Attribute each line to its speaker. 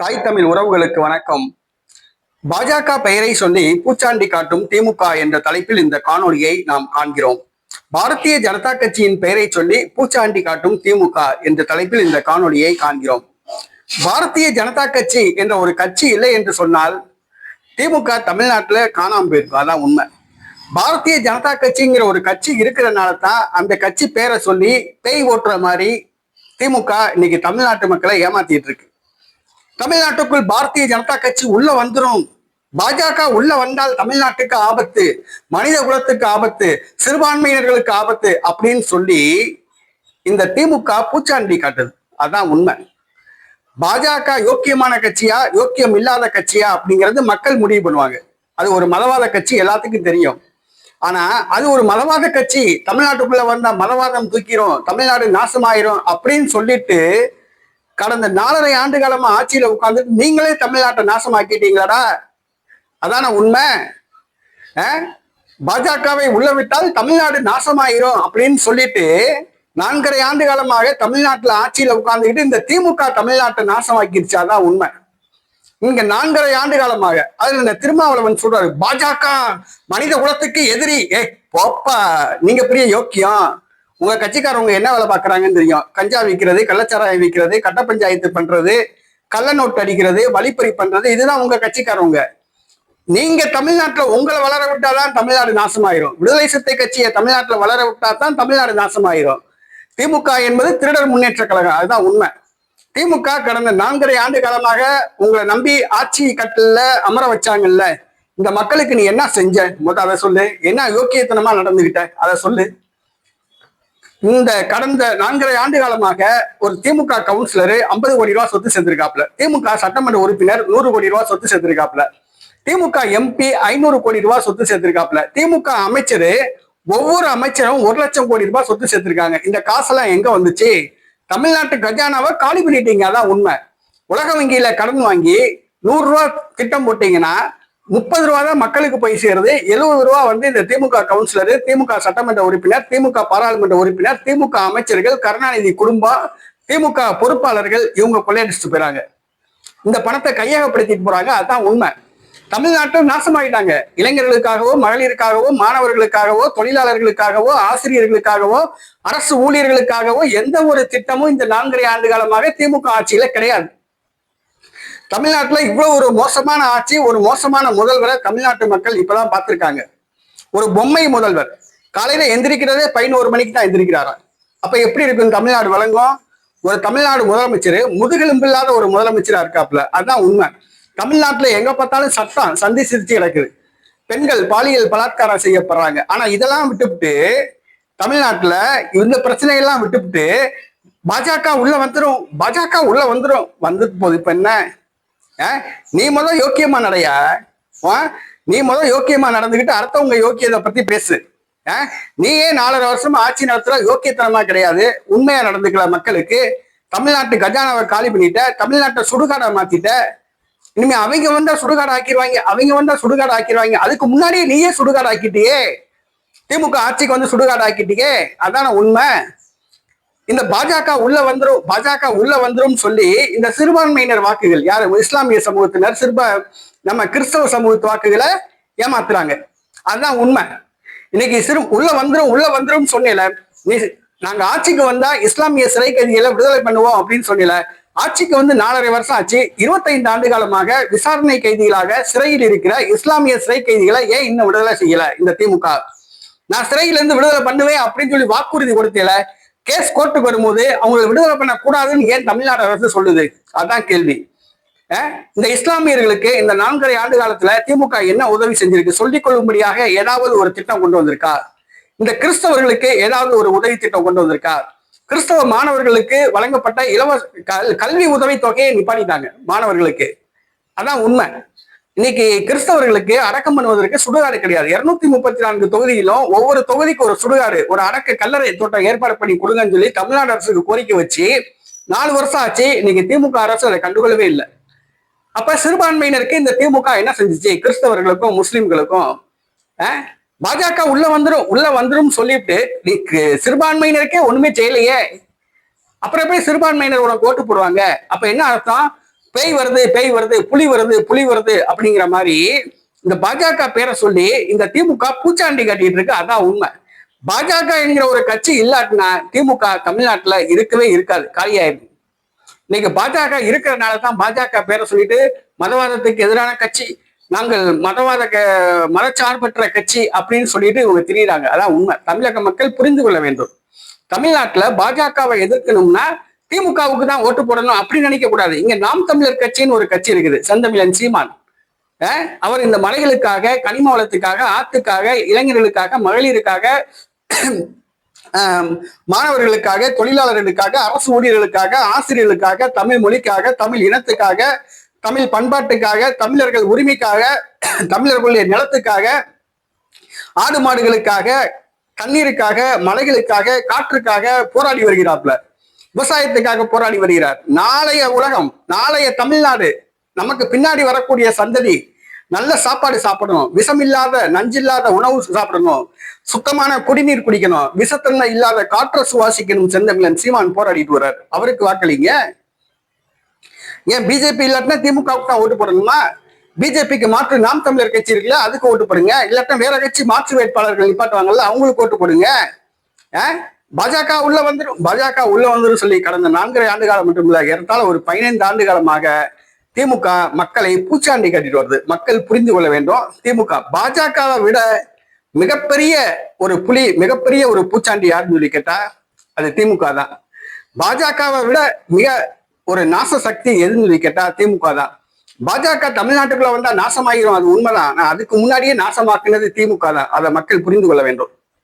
Speaker 1: தாய் தமிழ் உறவுகளுக்கு வணக்கம். பாஜக பெயரை சொல்லி பூச்சாண்டி காட்டும் திமுக என்ற தலைப்பில் இந்த காணொலியை நாம் காண்கிறோம். பாரதிய ஜனதா கட்சியின் பெயரை சொல்லி பூச்சாண்டி காட்டும் திமுக என்ற தலைப்பில் இந்த காணொலியை காண்கிறோம். பாரதிய ஜனதா கட்சி என்ற ஒரு கட்சி இல்லை என்று சொன்னால் திமுக தமிழ்நாட்டுல காணாம போயிருக்கும். அதான் உண்மை. பாரதிய ஜனதா கட்சிங்கிற ஒரு கட்சி இருக்கிறதுனால தான் அந்த கட்சி பேரை சொல்லி பேய் ஓட்டுற மாதிரி திமுக இன்னைக்கு தமிழ்நாட்டு மக்களை ஏமாத்திட்டு இருக்கு. தமிழ்நாட்டுக்குள் பாரதிய ஜனதா கட்சி உள்ள வந்துரும். பாஜக உள்ள வந்தால் தமிழ்நாட்டுக்கு ஆபத்து மனித குலத்துக்கு ஆபத்து சிறுபான்மையினர்களுக்கு ஆபத்து அப்படின்னு சொல்லி இந்த திமுக பூச்சாண்டி காட்டுது. அதான் உண்மை. பாஜக யோக்கியமான கட்சியா யோக்கியம் இல்லாத கட்சியா அப்படிங்கிறது மக்கள் முடிவு பண்ணுவாங்க. அது ஒரு மதவாத கட்சி எல்லாத்துக்கும் தெரியும். ஆனா அது ஒரு மதவாத கட்சி. தமிழ்நாட்டுக்குள்ள வந்தா மதவாதம் தூக்கிரும் தமிழ்நாடு நாசமாயிரும் அப்படின்னு சொல்லிட்டு கடந்த நாலரை ஆண்டு காலமா ஆட்சியில உட்கார்ந்துட்டு நீங்களே தமிழ்நாட்டை நாசமாக்கிட்டீங்களாடா? அதான உண்மை? பாஜகவை உள்ள விட்டால் தமிழ்நாடு நாசமாயிரும் அப்படின்னு சொல்லிட்டு நான்கரை ஆண்டு காலமாக தமிழ்நாட்டுல ஆட்சியில உட்கார்ந்துக்கிட்டு இந்த திமுக தமிழ்நாட்டை நாசமாக்கிருச்சாதான் உண்மை. இங்க நான்கரை ஆண்டு காலமாக அதுல இந்த திருமாவளவன் சொல்றாரு பாஜக மனித குலத்துக்கு எதிரி. ஏ போப்பா நீங்க பெரிய யோக்கியம். உங்க கட்சிக்காரவங்க என்ன வேலை பாக்குறாங்கன்னு தெரியும். கஞ்சா விற்கிறது கள்ளச்சாராயம் விற்கிறது கட்ட பஞ்சாயத்து பண்றது கள்ள நோட்டு அடிக்கிறது வழிப்பறி பண்றது இதுதான் உங்க கட்சிக்காரவங்க. நீங்க தமிழ்நாட்டுல உங்களை வளர விட்டாதான் தமிழ்நாடு நாசமாயிரும். விடுதலை சித்தை கட்சியை தமிழ்நாட்டுல வளர விட்டா தான் தமிழ்நாடு நாசமாயிரும். திமுக என்பது திருடர் முன்னேற்ற கழகம். அதுதான் உண்மை. திமுக கடந்த நான்கரை ஆண்டு காலமாக உங்களை நம்பி ஆட்சி கட்டில அமர வச்சாங்கல்ல. இந்த மக்களுக்கு நீ என்ன செஞ்ச? முதல் அதை சொல்லு. என்ன யோக்கியத்தனமா நடந்துகிட்ட? அதை சொல்லு. இந்த கடந்த நான்கரை ஆண்டு காலமாக ஒரு திமுக கவுன்சிலர் ஐம்பது கோடி ரூபாய் சொத்து சேர்ந்திருக்காப்ல திமுக சட்டமன்ற உறுப்பினர் நூறு கோடி ரூபாய் சொத்து சேர்ந்திருக்காப்ல திமுக எம்பி ஐநூறு கோடி ரூபாய் சொத்து சேர்த்திருக்காப்ல திமுக அமைச்சர் ஒவ்வொரு அமைச்சரும் ஒரு லட்சம் கோடி ரூபாய் சொத்து சேர்த்திருக்காங்க இந்த காசெல்லாம் எங்க வந்துச்சு? தமிழ்நாட்டு கஜானாவை காலி பண்ணிட்டீங்க. அதான் உண்மை. உலக வங்கியில கடன் வாங்கி நூறு ரூபா திட்டம் போட்டீங்கன்னா முப்பது ரூபா தான் மக்களுக்கு போய் சேருது. எழுபது ரூபா வந்து இந்த திமுக கவுன்சிலர் திமுக சட்டமன்ற உறுப்பினர் திமுக பாராளுமன்ற உறுப்பினர் திமுக அமைச்சர்கள் கருணாநிதி குடும்பம் திமுக பொறுப்பாளர்கள் இவங்க கொள்ளையடிச்சுட்டு போயிறாங்க. இந்த பணத்தை கையகப்படுத்திட்டு போறாங்க. அதுதான் உண்மை. தமிழ்நாட்டும் நாசமாயிட்டாங்க. இளைஞர்களுக்காகவோ மகளிருக்காகவோ மாணவர்களுக்காகவோ தொழிலாளர்களுக்காகவோ ஆசிரியர்களுக்காகவோ அரசு ஊழியர்களுக்காகவோ எந்த ஒரு திட்டமும் இந்த நான்கரை ஆண்டு காலமாக திமுக ஆட்சியில கிடையாது. தமிழ்நாட்டில் இவ்வளோ ஒரு மோசமான ஆட்சி ஒரு மோசமான முதல்வரை தமிழ்நாட்டு மக்கள் இப்போதான் பார்த்துருக்காங்க. ஒரு பொம்மை முதல்வர். காலையில எந்திரிக்கிறதே பதினோரு மணிக்கு தான் எந்திரிக்கிறாரா? அப்ப எப்படி இருக்கும் தமிழ்நாடு வழங்கும்? ஒரு தமிழ்நாடு முதலமைச்சர் முதுகெலும்பில்லாத ஒரு முதலமைச்சரா இருக்காப்புல. அதுதான் உண்மை. தமிழ்நாட்டுல எங்க பார்த்தாலும் சட்டம் சந்தி சிரிச்சு கிடக்குது. பெண்கள் பாலியல் பலாத்காரம் செய்யப்படுறாங்க. ஆனா இதெல்லாம் விட்டுவிட்டு தமிழ்நாட்டுல இந்த பிரச்சனையெல்லாம் விட்டுவிட்டு பாஜக உள்ள வந்துடும் பாஜக உள்ள வந்துடும் வந்துட்டு போகுது இப்ப என்ன? நீ முதல் யோக்கியமா நடையா? ஆ? நீ முதல் யோக்கியமா நடந்துகிட்டு அடுத்தவங்க யோக்கியத்தை பத்தி பேசு. அஹ், நீயே நாலரை வருஷமா ஆட்சி நடத்துற யோக்கியத்தனமா கிடையாது? உண்மையா நடந்துக்கல மக்களுக்கு தமிழ்நாட்டு கஜானாவை காலி பண்ணிட்ட தமிழ்நாட்டை சுடுகாடா மாத்திட்ட. இனிமே அவங்க வந்தா சுடுகாடு ஆக்கிடுவாங்க அவங்க வந்தா சுடுகாடு ஆக்கிடுவாங்க. அதுக்கு முன்னாடியே நீயே சுடுகாடு ஆக்கிட்டியே. திமுக ஆட்சிக்கு வந்து சுடுகாடு ஆக்கிட்டியே. அதான உண்மை? இந்த பாஜக உள்ள வந்துரும் பாஜக உள்ள வந்துரும் சொல்லி இந்த சிறுபான்மையினர் வாக்குகள் யாரு? இஸ்லாமிய சமூகத்தினர் சிறுபா நம்ம கிறிஸ்தவ சமூகத்து வாக்குகளை ஏமாத்துறாங்க. அதுதான் உண்மை. இன்னைக்கு சிறு உள்ள வந்துரும் உள்ள வந்துரும் சொன்னேல நீ நாங்க ஆட்சிக்கு வந்தா இஸ்லாமிய சிறை கைதிகளை விடுதலை பண்ணுவோம் அப்படின்னு சொன்னல ஆட்சிக்கு வந்து நாலரை வருஷம் ஆச்சு. இருபத்தைந்து ஆண்டு காலமாக விசாரணை கைதிகளாக சிறையில் இருக்கிற இஸ்லாமிய சிறை கைதிகளை ஏன் இன்னும் விடுதலை செய்யல இந்த திமுக? நான் சிறையில இருந்து விடுதலை பண்ணுவேன் அப்படின்னு சொல்லி வாக்குறுதி கொடுத்தேல கேஸ் கோர்ட்டுக்கு வரும்போது அவங்களை விடுதலை பண்ண கூடாதுன்னு ஏன் தமிழ்நாடு அரசு சொல்லுது? அதான் கேள்வி. அஹ் இந்த இஸ்லாமியர்களுக்கு இந்த நான்கரை ஆண்டு காலத்துல திமுக என்ன உதவி செஞ்சிருக்கு? சொல்லிக் கொள்ளும்படியாக ஏதாவது ஒரு திட்டம் கொண்டு வந்திருக்கா? இந்த கிறிஸ்தவர்களுக்கு ஏதாவது ஒரு உதவி திட்டம் கொண்டு வந்திருக்கா? கிறிஸ்தவ மாணவர்களுக்கு வழங்கப்பட்ட இலவச கல்- கல்வி உதவி தொகையை நிப்பாட்டிட்டாங்க மாணவர்களுக்கு. அதான் உண்மை. இன்னைக்கு கிறிஸ்தவர்களுக்கு அடக்கம் பண்ணுவதற்கு சுடுகாடு கிடையாது. இருநூத்தி முப்பத்தி நான்கு தொகுதியிலும் ஒவ்வொரு தொகுதிக்கு ஒரு சுடுகாடு ஒரு அடக்க கல்லறை தோட்டம் ஏற்பாடு பண்ணி கொடுங்கன்னு சொல்லி தமிழ்நாடு அரசுக்கு கோரிக்கை வச்சு நாலு வருஷம் ஆச்சு. இன்னைக்கு திமுக அரசு அதை கண்டுகொள்ளவே இல்லை. அப்ப சிறுபான்மையினருக்கு இந்த திமுக என்ன செஞ்சுச்சு? கிறிஸ்தவர்களுக்கும் முஸ்லிம்களுக்கும் பாஜக உள்ள வந்துடும் உள்ள வந்துடும் சொல்லிட்டு நீ சிறுபான்மையினருக்கே ஒண்ணுமே செய்யலையே. அப்புறம் எப்படி சிறுபான்மையினர் உனக்கு ஓட்டு போடுவாங்க? அப்ப என்ன அர்த்தம்? பேய் வருது பேய் வருது புலி வருது புலி வருது அப்படிங்கிற மாதிரி இந்த பாஜக பேரை சொல்லி இந்த திமுக பூச்சாண்டி கட்டிட்டு இருக்கு. அதான் உண்மை. பாஜக என்கிற ஒரு கட்சி இல்லாட்டினா திமுக தமிழ்நாட்டுல இருக்கவே இருக்காது காலியாயிருக்கு இன்னைக்கு பாஜக இருக்கிறனால தான் பாஜக பேரை சொல்லிட்டு மதவாதத்துக்கு எதிரான கட்சி நாங்கள் மதவாத க- மதச்சார்பற்ற கட்சி அப்படின்னு சொல்லிட்டு இவங்க திரியிறாங்க. அதான் உண்மை. தமிழக மக்கள் புரிந்து கொள்ள வேண்டும். தமிழ்நாட்டுல பாஜகவை எதிர்க்கணும்னா திமுகவுக்கு தான் ஓட்டு போடணும் அப்படி நினைக்க கூடாது. இங்க நாம் தமிழர் கட்சின்னு ஒரு கட்சி இருக்குது. செந்தமிழன் சீமான். அவர் இந்த மலைகளுக்காக கனிம வளத்துக்காக ஆத்துக்காக இளைஞர்களுக்காக மகளிருக்காக மாணவர்களுக்காக தொழிலாளர்களுக்காக அரசு ஊழியர்களுக்காக ஆசிரியர்களுக்காக தமிழ் மொழிக்காக தமிழ் இனத்துக்காக தமிழ் பண்பாட்டுக்காக தமிழர்கள் உரிமைக்காக தமிழர்களுடைய நிலத்துக்காக ஆடு மாடுகளுக்காக தண்ணீருக்காக மலைகளுக்காக காற்றுக்காக போராடி வருகிறாப்ல. விவசாயத்துக்காக போராடி வருகிறார். நாளைய உலகம் நாளைய தமிழ்நாடு நமக்கு பின்னாடி வரக்கூடிய சந்ததி நல்ல சாப்பாடு சாப்பிடணும். விஷமில்லாத நஞ்சில்லாத உணவு சாப்பிடணும். சுத்தமான குடிநீர் குடிக்கணும். விஷத்தன்மை இல்லாத காற்றை சுவாசிக்கணும் செந்தமிழன் சீமான் போராடிட்டு வர்றார். அவருக்கு வாக்களிங்க. ஏன் பிஜேபி இல்லாட்டினா திமுகவுக்கு தான் ஓட்டு போடணுமா? பிஜேபிக்கு மாற்று நாம் தமிழர் கட்சி இருக்குல்ல அதுக்கு ஓட்டு போடுங்க. இல்லாட்டினா வேற கட்சி மாற்று வேட்பாளர்கள் நிப்பாட்டுவாங்கல்ல அவங்களுக்கு ஓட்டு போடுங்க. ஆ? பாஜக உள்ள வந்துடும் பாஜக உள்ள வந்துடும் சொல்லி கடந்த நான்கரை ஆண்டு காலம் மட்டுமில்ல ஏறத்தாழ ஒரு பதினைந்து ஆண்டு காலமாக திமுக மக்களை பூச்சாண்டி கட்டிட்டு வருது. மக்கள் புரிந்து கொள்ள வேண்டும். திமுக பாஜகவை விட மிகப்பெரிய ஒரு புலி மிகப்பெரிய ஒரு பூச்சாண்டி யாருன்னு சொல்லி கேட்டா அது திமுக தான். பாஜகவை விட மிக ஒரு நாச சக்தி எதுன்னு சொல்லி கேட்டா திமுக தான். பாஜக தமிழ்நாட்டுக்குள்ள வந்தா நாசமாயிரும் அது உண்மைதான். ஆனா அதுக்கு முன்னாடியே நாசமாக்குனது திமுக தான். அதை மக்கள் புரிந்து கொள்ள வேண்டும்.